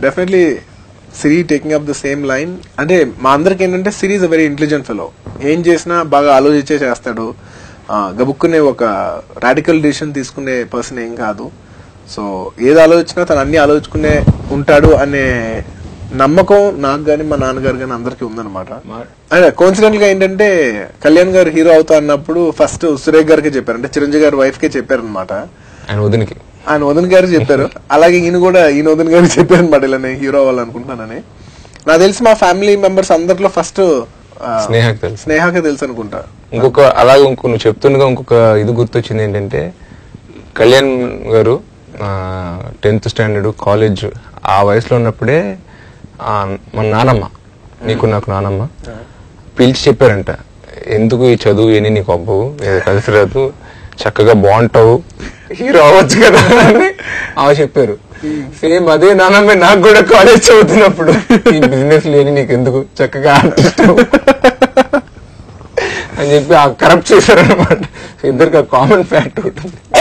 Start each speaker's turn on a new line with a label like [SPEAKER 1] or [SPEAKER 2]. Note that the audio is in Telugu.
[SPEAKER 1] Definitely Siri taking up the same line అంటే మా అందరికి ఏంటంటే Siri is a very intelligent fellow ఏం చేసినా బాగా ఆలోచించే చేస్తాడు. Ah, గబుక్కునే ఒక రాడికల్ డిసిషన్ తీసుకునే పర్సన్ ఏం కాదు. సో ఏది ఆలోచించినా తను అన్ని ఆలోచించుకునే ఉంటాడు అనే నమ్మకం నాకు గానీ మా నాన్నగారు గానీ అందరికీ ఉందన్నమాట. అదే కోన్సిడెంట్గా ఏంటంటే కళ్యాణ్ గారు హీరో అవుతా అన్నప్పుడు ఫస్ట్ సురేఖ్ గారికి చెప్పారు. అంటే చిరంజీవి గారి వైఫ్ కే చెప్పారు అనమాట
[SPEAKER 2] ఆయన వదినికి.
[SPEAKER 1] ఆయన వదిన గారు చెప్పారు. అలాగే ఈయన కూడా ఈయన వదిన గారు చెప్పారు అనమాట ఇలా నేను హీరో అవ్వాలనుకుంటున్నానని. నాకు తెలిసి మా ఫ్యామిలీ మెంబర్స్ అందరిలో ఫస్ట్
[SPEAKER 2] స్నేహకు తెలుసు.
[SPEAKER 1] స్నేహకే తెలుసు అనుకుంటా.
[SPEAKER 2] ఇంకొక అలాగే ఇంకో నువ్వు చెప్తుండగా ఇంకొక ఇది గుర్తొచ్చింది ఏంటంటే కళ్యాణ్ గారు టెన్త్ స్టాండర్డ్ కాలేజ్ ఆ వయసులో ఉన్నప్పుడే మన నానమ్మ. నీకు నాకు నానమ్మ. పిలిచి చెప్పారంట. ఎందుకు ఈ చదువు ఏని నీకు అబ్బవు కలిసి రాదు. చక్కగా బాగుంటావు. హీరో అవ్వచ్చు కదా అని ఆమె చెప్పారు. సేమ్ అదే నానమ్మ నాకు కూడా కాలేజ్ చదువుతున్నప్పుడు. ఈ బిజినెస్ లేని నీకు ఎందుకు చక్కగా అని చెప్పి ఆ కరప్ట్ చేశారనమాట ఇద్దరికి కామన్ ఫ్యాక్ట్ ఉంటుంది